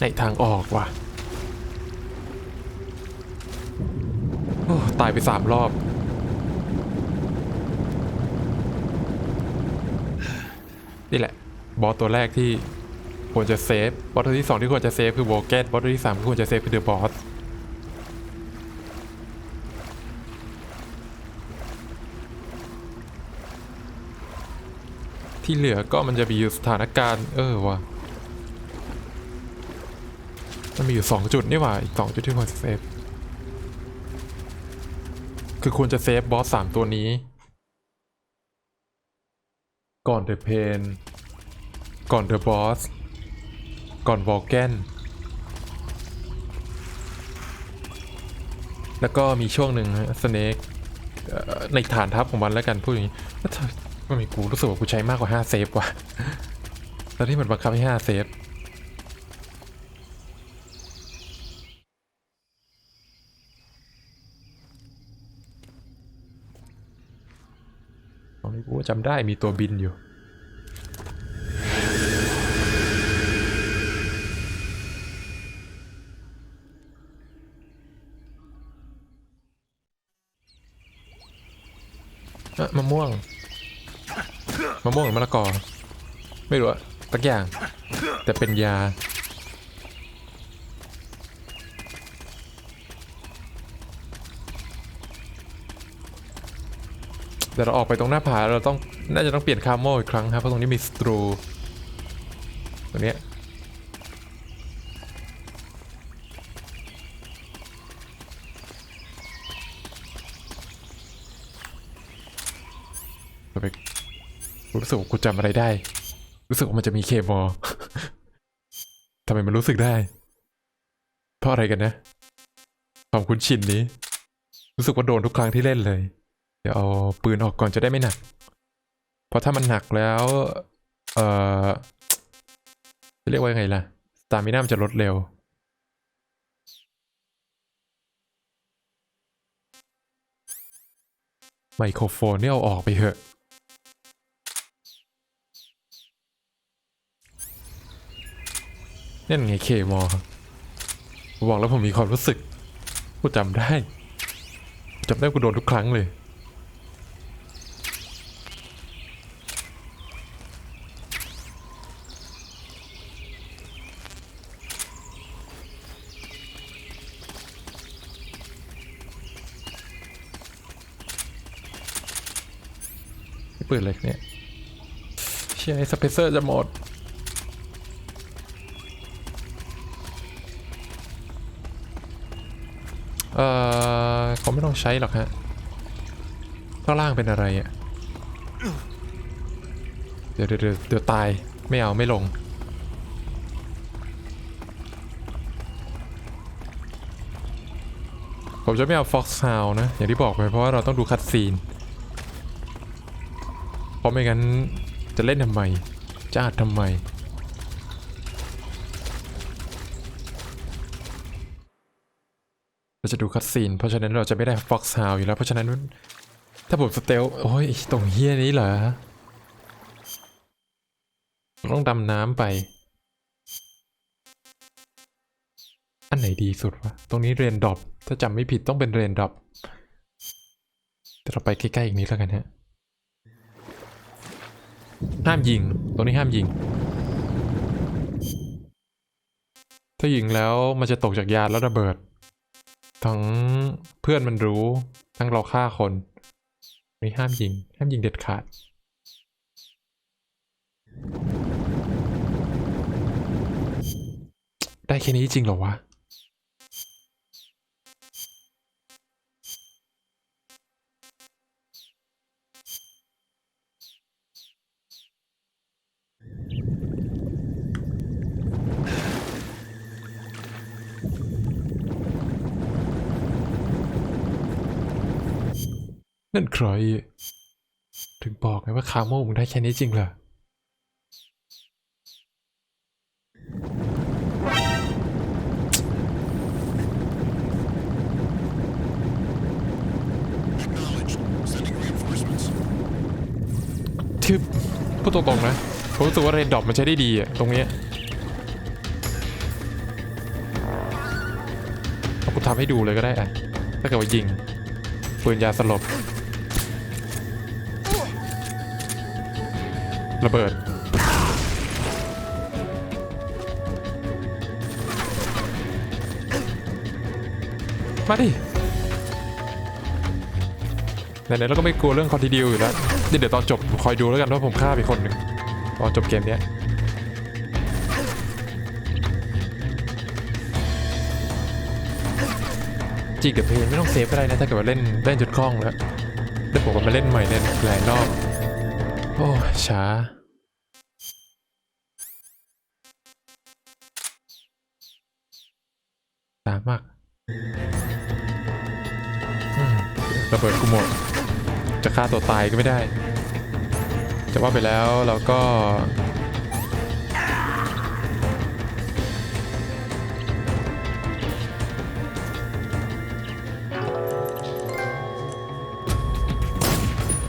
ในทางออกว่ะตายไปสามรอบ นี่แหละ บอสตัวแรกที่ควรจะเซฟ บอสตัวที่สองที่ควรจะเซฟคือโบเกตบอสตัวที่สามที่ควรจะเซฟคือเดอะบอสที่เหลือก็มันจะมีอยู่สถานการณ์ เออว่ะ มันมีอยู่สองจุดนี่หว่า อีกสองจุดที่ควรจะเซฟ คือควรจะเซฟบอสสามตัวนี้ ก่อนเดอะเพน ก่อนเดอะบอส ก่อนวอลแกน แล้วก็มีช่วงหนึ่งสเนกในฐานทัพของมันแล้วกันพูดอย่างนี้แล้วทำไมมันมีกูรู้สึกว่ากูใช้มากกว่า 5 เซฟว่ะตอนที่มันบังคับให้ 5 เซฟ ตรงนี้จำได้มีตัวบินอยู่ะมะม่วง มะม่วงหรือมะละกอ ไม่รู้อะสักอย่าง แต่เป็นยา เดี๋ยวเราออกไปตรงหน้าผาเราต้องน่าจะต้องเปลี่ยนคาร์โมอีกครั้งครับเพราะตรงนี้มีสตรูตรงเนี้ยราไปรู้สึกว่ากูจำอะไรได้ รู้สึกว่ามันจะมีเคมอทำไมมันรู้สึกได้ เพราะอะไรกันนะ ความคุ้นชินนี้ รู้สึกว่าโดนทุกครั้งที่เล่นเลย เดี๋ยวเอาปืนออกก่อนจะได้ไม่หนัก เพราะถ้ามันหนักแล้ว เอ่อ จะเรียกว่าไงล่ะสตามิน่ามันจะลดเร็ว ไมโครโฟนนี่เอาออกไปเถอะ นั่นไงเคมอบอกแล้วผมมีความรู้สึก กูจำได้จำได้กูโดนทุกครั้งเลย เปิดเลยเนี่ยเชียไอ้สเปเซอร์จะหมดเอ่อเขาไม่ต้องใช้หรอกฮะข้างล่างเป็นอะไรอะ่ะเดี๋ยวเดี๋ยวเดี๋ยวเดี๋ยวตายไม่เอาไม่ลงผมจะไม่เอา Fox Hound นะ อย่างที่บอกไปเพราะว่าเราต้องดูคัดซีน ราะไม่งั้นจะเล่นทำไมจะอัดทำไม เราจะดูคัดซีนเพราะฉะนั้นเราจะไม่ได้ Fox Hound อยู่แล้ว เพราะฉะนั้น ถ้าผมสเตลโอ้ยตรงเฮียนี้เหรอ ต้องดำน้ำไป อันไหนดีสุดวะ ตรงนี้เรนดอปถ้าจำไม่ผิดต้องเป็นเรนดอปแต่เราไปใกล้ๆอีกนิดแล้วกันฮะ ห้ามยิง ตรงนี้ห้ามยิง ถ้ายิงแล้วมันจะตกจากยานแล้วระเบิด ทั้งเพื่อนมันรู้ ทั้งเราฆ่าคนนี่ห้ามยิง ห้ามยิงเด็ดขาด ได้แค่นี้จริงเหรอวะ นั่นใคร ถึงบอกไงว่าคาโมมึงได้แค่นี้จริงเหรอคือพูดตรงๆนะผมรู้สึกว่าเรนดอปมันใช้ได้ดีอะตรงเนี้ยทำให้ดูเลยก็ได้อะถ้าเกิดว่ายิงปืนยาสลบ ระเบิด มาดิไหนๆเราก็ไม่กลัวเรื่องคอนติเนียอยู่แล้วเดี๋ยวเดี๋ยวตอนจบคอยดูแล้วกันว่าผมฆ่าไปคนหนึ่งตอนจบเกมเนี้ยจริงเดี๋ยวเพลงไม่ต้องเซฟก็ได้นะถ้าเกิดว่าเล่นเล่นจนคล่องแล้วเดี๋ยวผมก็มาเล่นใหม่เล่นหลายรอบ โอ้ช้าช้ามากระเบิดกูหมด จะฆ่าตัวตายก็ไม่ได้ จะว่าไปแล้วเราก็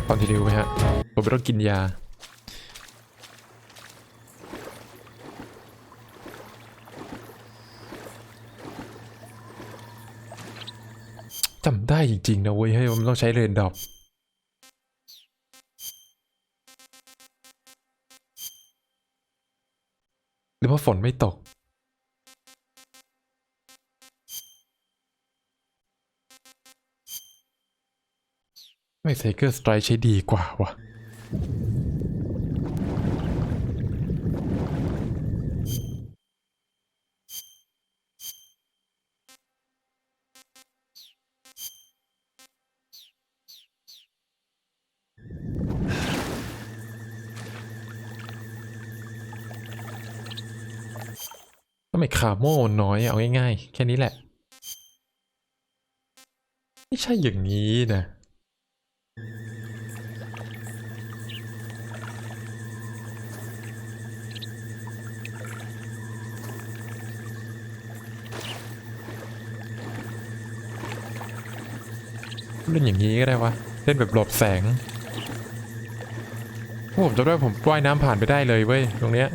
คอนติเนียไหมฮะ ผมไม่ต้องกินยา จำได้จริง ๆ นะเว้ยเฮ้ยมันต้องใช้เรนดอปหรือว่าฝนไม่ตกไม่ไซเคิลสไตร์ใช้ดีกว่าวะ ทำไมคาโม่น้อย เอาง่ายๆ แค่นี้แหละ ไม่ใช่อย่างนี้นะ เล่นอย่างนี้ก็ได้วะ เล่นแบบหลบแสงโอ้ผมจำได้ผมว่ายน้ำผ่านไปได้เลยเว้ย ตรงเนี้ย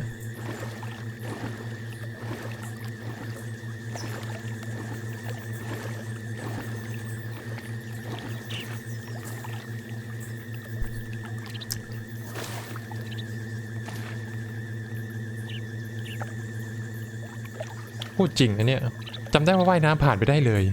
พูดจริงนะเนี่ยจำได้ว่าว่ายน้ำผ่านไปได้เลย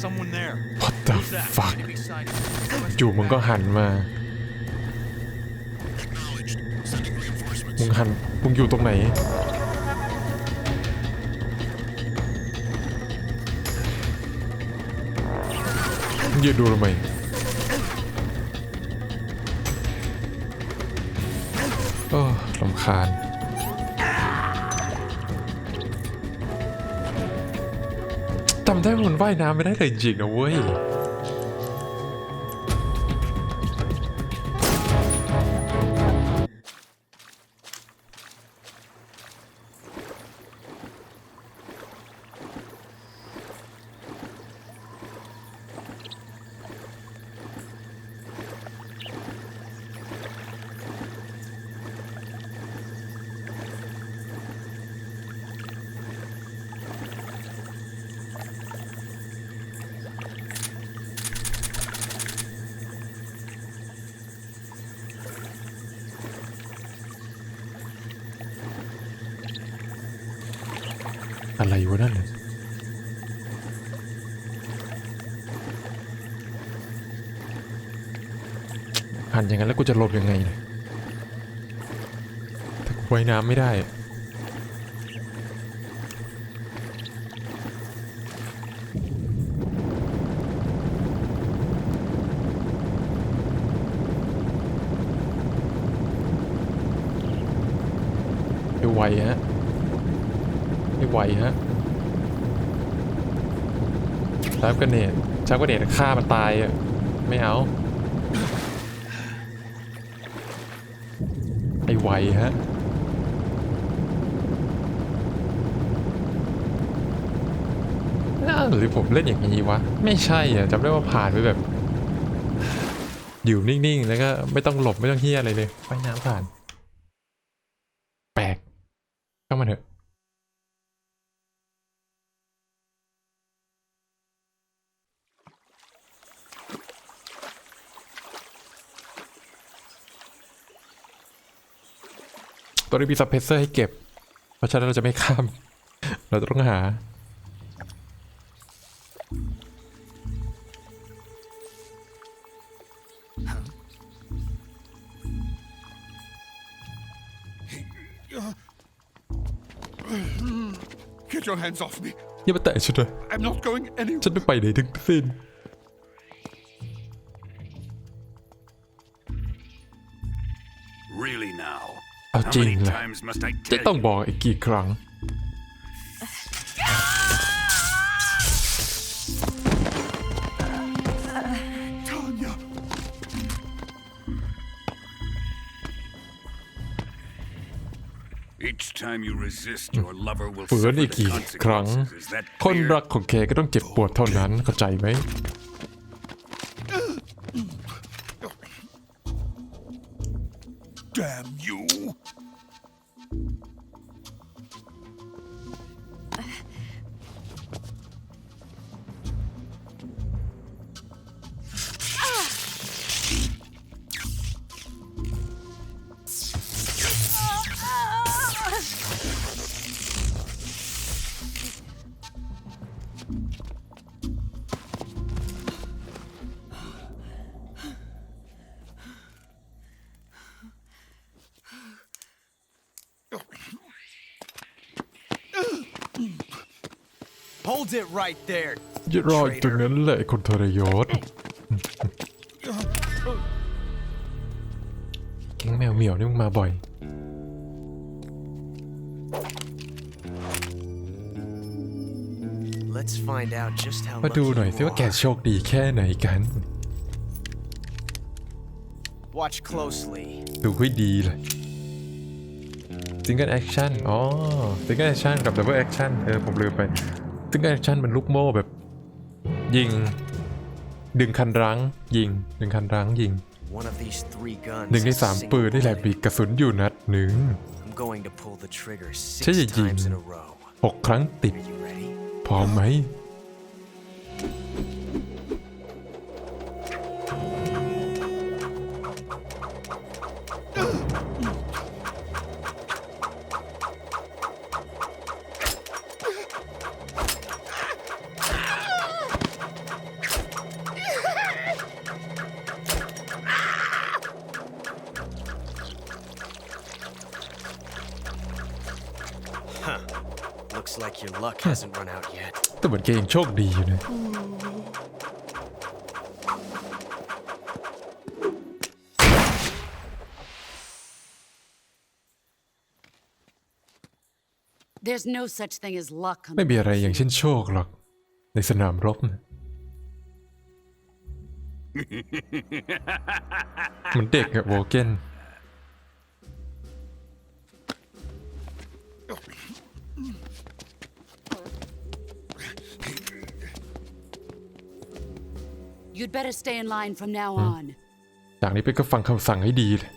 someone there. What the Who's that? fuck Enemy sighted. อยู่มึงก็หันมา มึงหัน มึงอยู่ตรงไหน มึงยืนดูทำไมโอ้ลำคาญ จำได้ว่ามันว่ายน้ำไม่ได้เลยจริงๆนะเว้ย อะไรวะนั่นน่ะหันอย่างนั้นแล้วกูจะหลบยังไงเนี่ยถ้ากูว่ายน้ำไม่ได้อะไวฮะ ไม่ไหวฮะชาร์ปกระเนตชาร์ปกระเนตฆ่ามันตายอะไม่เอา ไอ้ไวฮะอ้าหรือผมเล่นอย่างนี้วะ ไม่ใช่อะจำได้ว่าผ่านไปแบบ อยู่นิ่งๆ แล้วก็ไม่ต้องหลบไม่ต้องเฮียอะไรเลยไปน้ำผ่าน แปลกเข้ามาเถอะ ตัวนี้มีซับเพรสเซอร์ให้เก็บ เพราะฉะนั้นเราจะไม่ข้าม เราจะต้องหา Get your hands off me. อย่ามาแตะฉันเลย I'm not going anywhere. ฉันไม่ไปไหนทั้งสิ้น Really now? เอา How จริง many เลย times must I จะ tell ต้อง you? บอกอีกกี่ครั้ง Tanya. Each time you resist, your lover will ฝืน suffer อีก the กี่ครั้ง consequences. Is that คน clear? รักของแกก็ต้องเจ็บปวดเท่านั้นเข้าใจไหม Hold it right there. อย่ารออยู่ตรงนั้นแหละไอ้คนทรยศแก๊งแมวเหมียวนี่มึงมาบ่อย Let's find out just how มาดู lucky หน่อย you สิว่าแก are. โชคดีแค่ไหนกัน Watch closely. ดูให้ดีเลยซิงเกิลแอคชั่นอ๋อซิงเกิลแอคชั่นกับดับเบิลแอคชั่นเออผมลืมไป ซิงเกิลแอคชั่นมันลูกโม่แบบ ยิง ดึงคันรั้ง ยิง ดึงคันรั้งยิง One of these three guns. หนึ่งใน has a สาม single ปืนนี่แหละ bullet. มีกระสุนอยู่นัดหนึ่ง I'm going to pull the trigger six ฉันจะยิง times in a row. หกครั้งติด Are you ready? พร้อมไหม เหมือนแกยังโชคดีอยู่นะ There's no such thing as luck on ไม่ the มีอะไรอย่างเช่นโชคหรอก ในสนามรบนะเหมือนเด็กอะโวเกน You'd better stay in line from now on. จากนี้ไปก็ฟังคำสั่งให้ดีเลย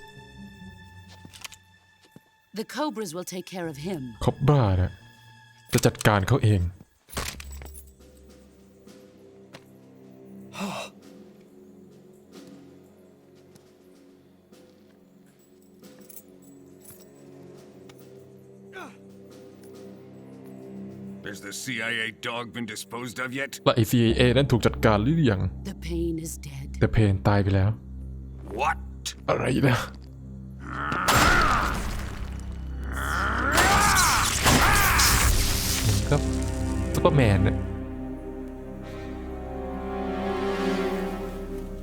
The Cobras will take care of him. คอบบ้านะจะจัดการเขาเอง CIA dog been disposed of yet? และไอ CIA นั้นถูกจัดการหรือยัง The pain is dead. แต่เพนตายไปแล้ว What? อะไรนะมันก็ซุปเปอร์แมนเนี่ย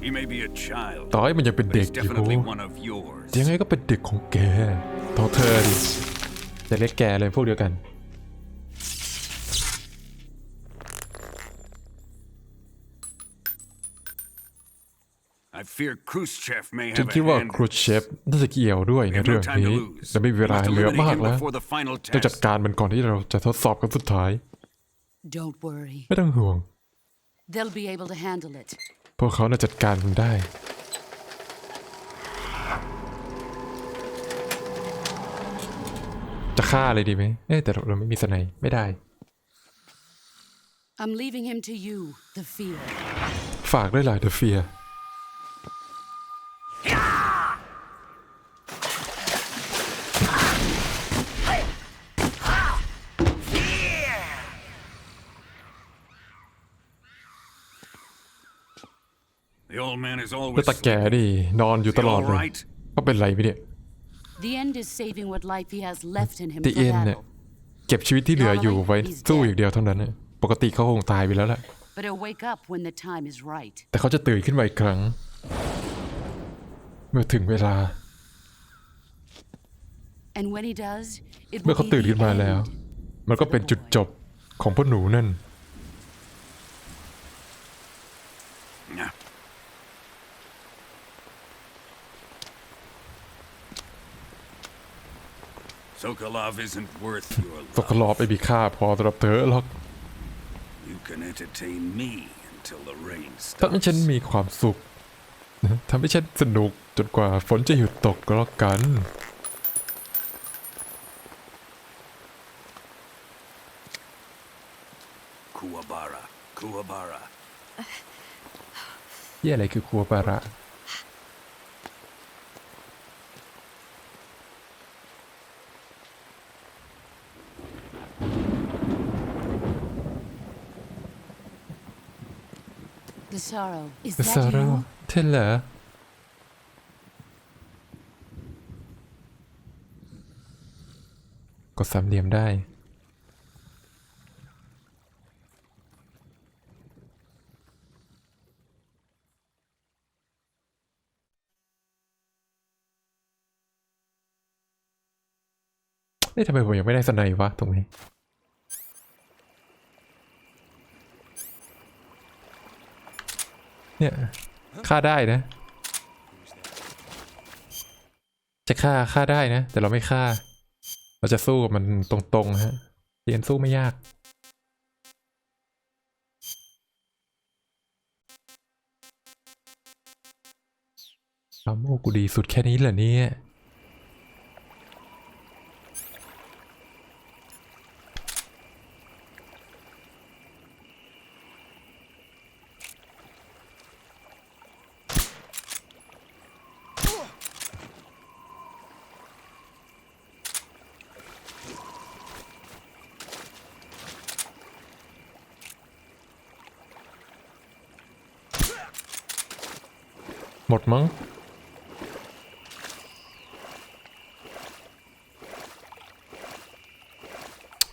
He may be a child, ต่อให้มันยังเป็น but เด็ก he's อยู่ definitely one of yours. ยังไงก็เป็นเด็กของแกต่อเธอดิแต่เล็ดแกเลยพวกเดียวกัน ฉัน have คิด a ว่า hand. ครูเชฟน่าจะเกี่ยวด้วย We ใน have เรื่อ no ง time to นี้ lose. และไม่มีเว We ลา must เหลือ eliminate มาก him แล้ว before the final ต้องจัด test. การมันก่อนที่เราจะทดสอบกันสุดท้าย Don't worry. ไม่ต้องห่วง They'll be able to handle it. พวกเขาน่าจัดการมันได้จะฆ่าเลยดีไหมเอ๊ะแต่เราไม่มีสไนป์ไม่ได้ I'm leaving him to you, the fear. ฝากด้วยล่ะเดอะเฟีย The แล้ว always ตาแก่ดินอนอยู่ต He ลอด all เลย right? เขาเป็นไรไปเนี่ย The end is saving what life he has left in him The for end เนี่ย battle. เก็บชีวิตที่เหลืออยู่ไว้สู้อย่างเดียวเท่านั้นน่ะปกติเขาคงตายไปแล้วแหละ But he'll wake up when the time is right. แต่เขาจะตื่นขึ้นมาอีกครั้ง เมื่อถึงเวลา And when he does, it เมื่อ will เขา be ตื่น the ขึ้นมาแล้ว end. มันก็เป็นจุดจบของพวกหนูนั่น Sokolov isn't worth your ตกลอบ love. ไปมีค่าพอสำหรับเธอหรอก You can entertain me until the rain ทำให้ stops. ฉันมีความสุขนะทำให้ฉันสนุกจนกว่าฝนจะหยุดตกก็แล้วกัน Kuwabara. Kuwabara. เยี่ยอะไรคือครัวปาระ sorrow. Is ซา that โร่ you? เท่เหรอกดสามเหลี่ยมได้เอ๊ะทำไมผมยังไม่ได้สไนป์วะตรงนี้ เนี่ยฆ่าได้นะ จะฆ่าฆ่าได้นะ แต่เราไม่ฆ่า เราจะสู้กับมันตรงๆฮะเรียนสู้ไม่ยากลาโมกูดีสุดแค่นี้เหรอเนี่ย หมดมั้ง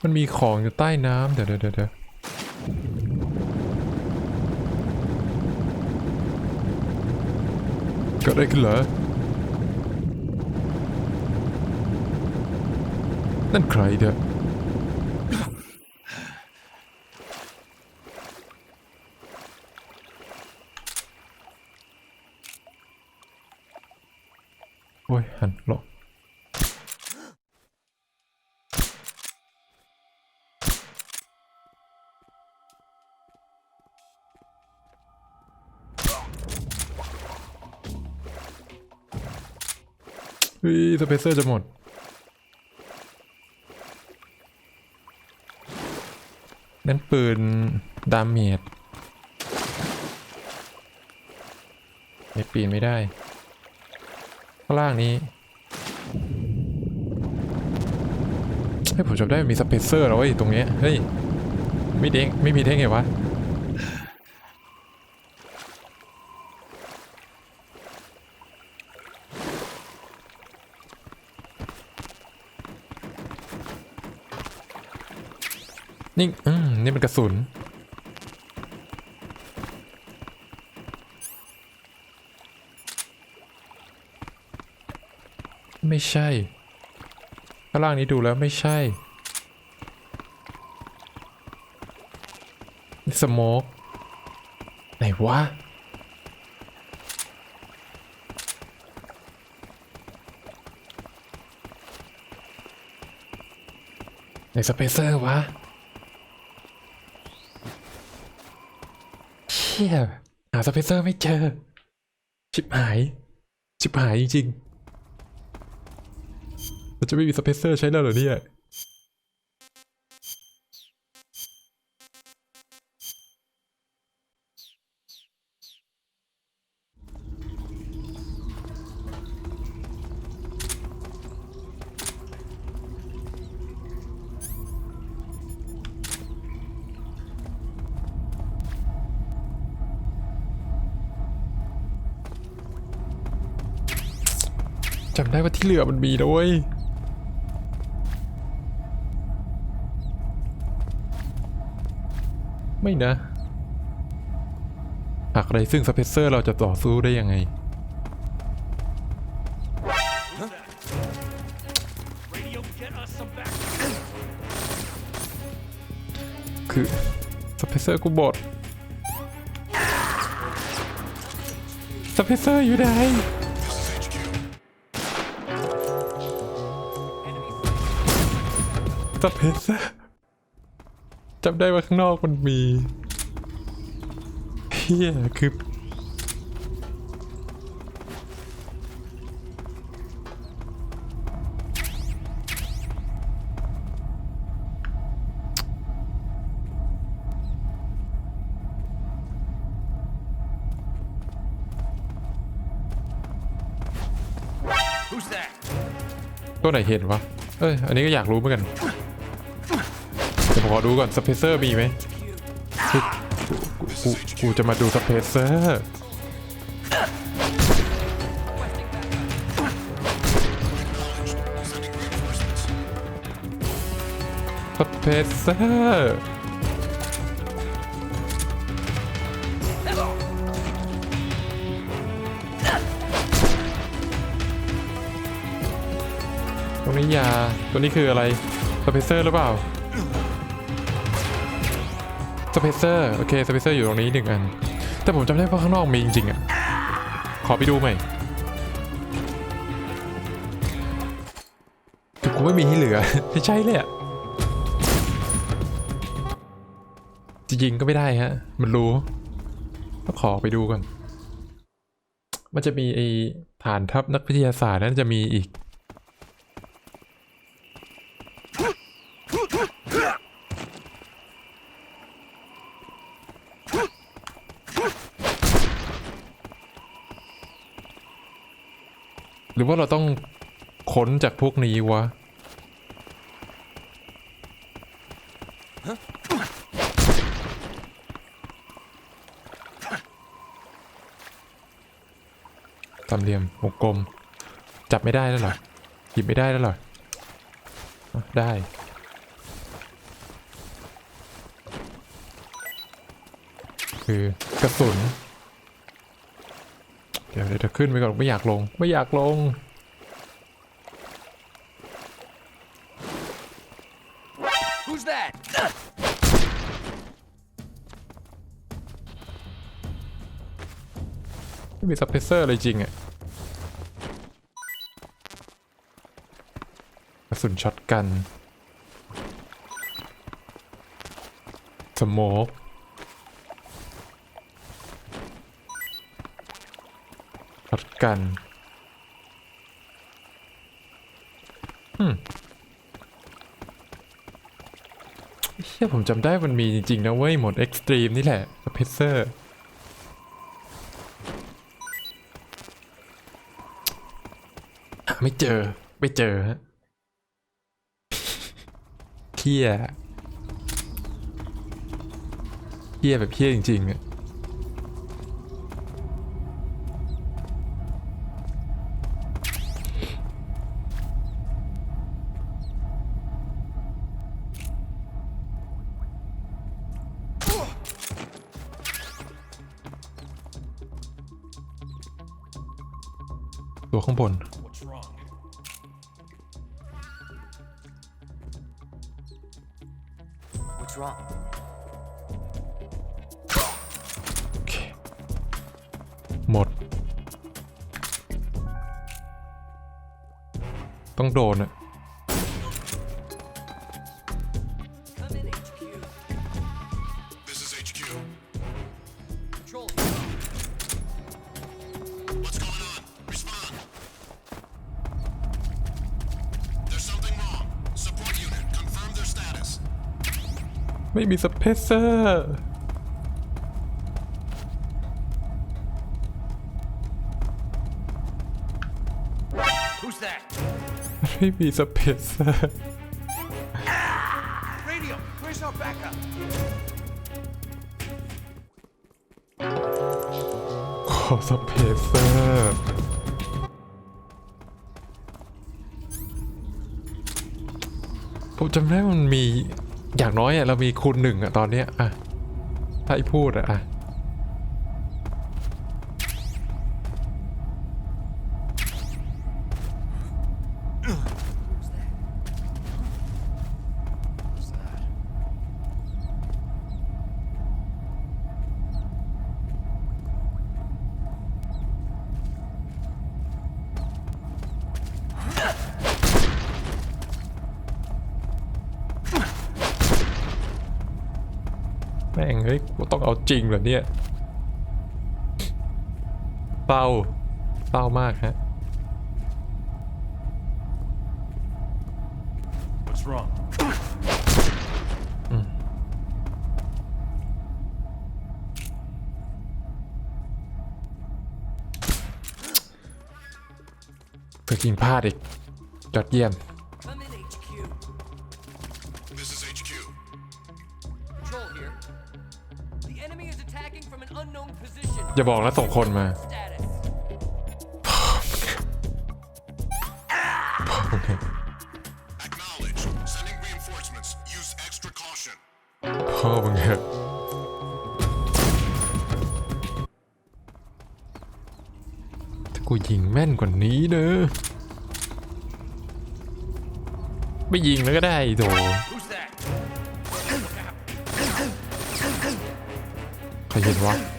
มันมีของอยู่ใต้น้ำเดี๋ยวเดี๋ยวเดี๋ยวเดี๋ยวเกิดอะไรขึ้นเหรอ นั่นใครเด้อ ยหันหลบเฮ้ยสเปเซอร์จะหมดนั่นปืน ดาเมจไม่ปีนไม่ได้ ข้างล่างนี้เฮ้ยผมจำได้มีสเปเซอร์แล้วเว้ยตรงนี้เฮ้ยไม่เด้งไม่มีได้งไงวะนี่อืมนี่มันกระสุน ไม่ใช่อะไรางล่างนี้ดูแล้วไม่ใช่สโมกไหนวะในสเปเซอร์วะเชี่ยหาสเปเซอร์ไม่เจอ ชิบหาย ชิบหายจริงๆ เราจะไม่มีสเปเซอร์ใช้แล้วเหรอเนี่ยจำได้ว่าที่เหลือมันมีนะเว้ย ไม่นะ หากอะไรซึ่งสเปเซอร์เราจะต่อสู้ได้ยังไง คือสเปเซอร์กูบดสเปเซอร์อยู่ไหนสเปเซอร์ จำได้ว่าข้างนอกมันมีเฮียคือ Who's that? ตัวไหนเห็นวะ เอ้ย อันนี้ก็อยากรู้เหมือนกันเดี๋ยวผม ขอดูก่อนสเปเซอร์มีไหมกูกูกูจะมาดูสเปเซอร์สเปเซอร์ตรงนี้ยาตัวนี้คืออะไรสเปเซอร์หรือเปล่า สเปเซอร์โอเคสเปเซอร์อยู่ตรงนี้หนึ่งอัน แต่ผมจำได้ว่าข้างนอกมีจริงๆอะ ขอไปดูใหม่แต่กูไม่มีที่เหลือ ไม่ใช่เลยอะจะยิงก็ไม่ได้ฮะ มันรู้ต้องขอไปดูก่อน มันจะมีไอฐานทัพนักวิทยาศาสตร์นั้นจะมีอีก รือว่าเราต้องค้นจากพวกนี้วะสามเหลี่ยมวงกลม จับไม่ได้แล้วหรอ หยิบไม่ได้แล้วหรอ ได้ คือกระสุน ดี๋ยวเดี๋ยวขึ้นไปก่อนไม่อยากลง ไม่อยากลง Who's that? ไม่มีสเปเซอร์เลยจริงอะกระสุนช็อตกัน สโมกช็อต กันอืมเฮียผมจำได้มันมีจริง ๆ นะเว้ยหมดเอ็กซ์ตรีมนี่แหละสเปเซอร์หาไม่เจอ ไม่เจอฮะเพี้ยเพี้ยแบบเพี้ยจริงๆอะ ไม่มีสเปซเซอร์ Who's that? ไม่มีสเปซเซอร์ Radio, where's our backup? ขอสเปซเซอร์ผมจำได้มันมี อย่างน้อยเรามีคูณหนึ่งอะตอนเนี้ยอะถ้าไอ้พูดอะ จริงเหรอเนี่ยเศร้าเศร้ามากฮะ What's wrong? เพื่อยิงพลาดอีกยอดเยี่ยม อย่าบอกนะส่งคนมา Status. โอเค Acknowledge. Sending reinforcements. Use extra caution. พ่อมึงเหอะถ้ากูยิงแม่นกว่านี้เนอะไม่ยิงแล้วก็ได้โถ Au revoir.